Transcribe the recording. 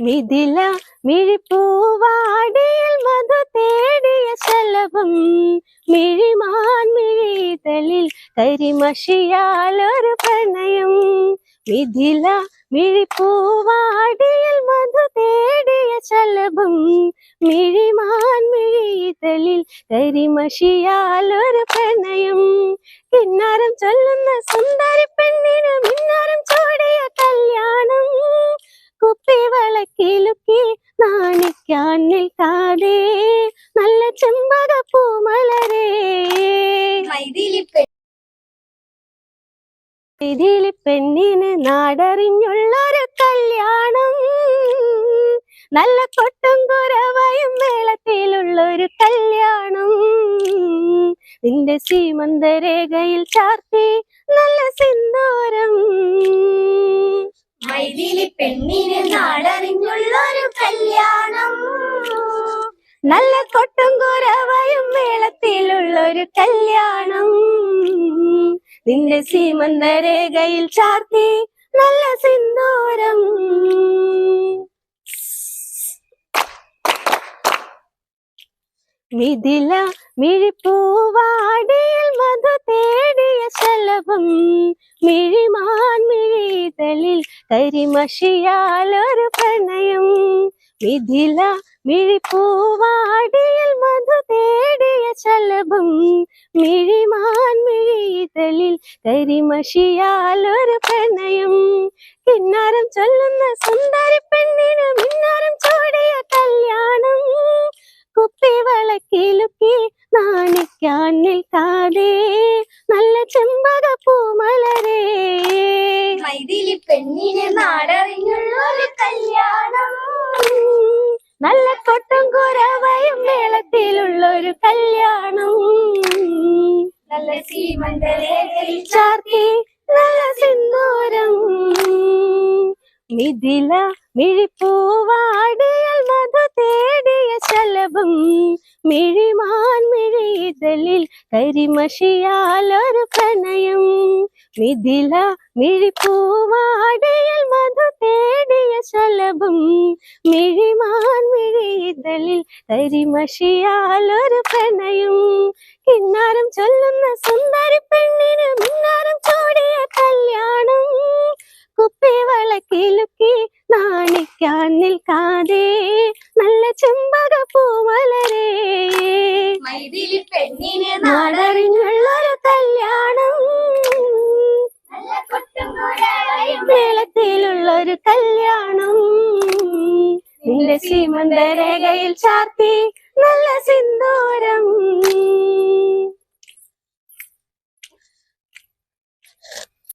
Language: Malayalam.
മിഥില മിഴിപ്പൂവാടിയിൽ മധു തേടിയ ശലഭം. മിഴിമാൻ മിഴിതലിൽ കരിമഷിയാലൊരു പ്രണയം. മിഥില മിഴിപ്പൂവാടിയിൽ മധു തേടിയ ശലഭം. മിഴിമാൻ മിഴിതലിൽ കരിമഷിയാലൊരു പ്രണയം. കിന്നാരം ചൊല്ലുന്ന സുന്ദരി പെണ്ണിന് കുപ്പിവളക്കിലുക്കി നാണിക്കാൻ നിൽക്കാതെ നല്ല ചെമ്പക പൂമലരേ. പെണ്ണിന് നാടറിഞ്ഞുള്ളൊരു കല്യാണം. നല്ല കൊട്ടും കുറവയും മേളത്തിലുള്ളൊരു കല്യാണം. നിന്റെ സീമന്തരേഖയിൽ ചാർത്തി നല്ല സിന്ദൂരം. മൈഥിലി പെണ്ണിന് നാടറിഞ്ഞുള്ളൊരു കല്യാണം. നല്ല കൊട്ടും കുറവയും മേളത്തിലുള്ളൊരു കല്യാണം. നിന്റെ സീമന്ത രേഖയിൽ ചാർത്തി നല്ല സിന്ദൂരം. മിഥില മിഴിപ്പൂവാടിയിൽ മധു തേടിയ ശലഭം മിഴിമാൻ മിഴിതലിൽ കരിമഷിയാലൊരു പ്രണയം. മിഥില മിഴിപ്പൂവാടിയിൽ മധു തേടിയ ചലഭം മിഴിമാൻ മിഴിതലിൽ കരിമഷിയാലൊരു പ്രണയം. കിന്നാരം ചൊല്ലുന്ന സുന്ദരി പെണ്ണിന് മിന്നാരം ചോടിയ കല്യാണം. കുപ്പി വളക്കിലുക്കി നാണിക്കാൻ നിൽക്കാതെ നല്ല കല്യാണം. നല്ല സീമന്തരേഖയിൽ ചാർത്തി നല്ല സിന്ദൂരം. മിഥില മിഴിപ്പൂവാടിയൽ മധു തേടിയ ശലഭം. മിഴിമാൻ മിഴിതലിൽ കരിമഷിയാലൊരു പ്രണയം. മിഥില മിഴിപ്പൂവാടിയൽ മധു തേടിയ ശലഭം. മിഴിമാൻ മിഴിതലിൽ ഒരു പ്രണയം. കിന്നാരം ചൊല്ലുന്ന സുന്ദരി പെണ്ണിന് മിന്നാരം ചൂടിയ കല്യാണം. കുപ്പി വളക്കിലുക്കി നാണിക്കാൻ നിൽക്കാതെ നല്ല ചെമ്പക മലരേ. മൈഥിലി പെണ്ണിന് നാടറിഞ്ഞുള്ളൊരു കല്യാണം. മേളത്തിലുള്ളൊരു കല്യാണം. നിന്റെ ശ്രീമന്തരകയിൽ ചാർത്തി നല്ല സിന്ദൂരം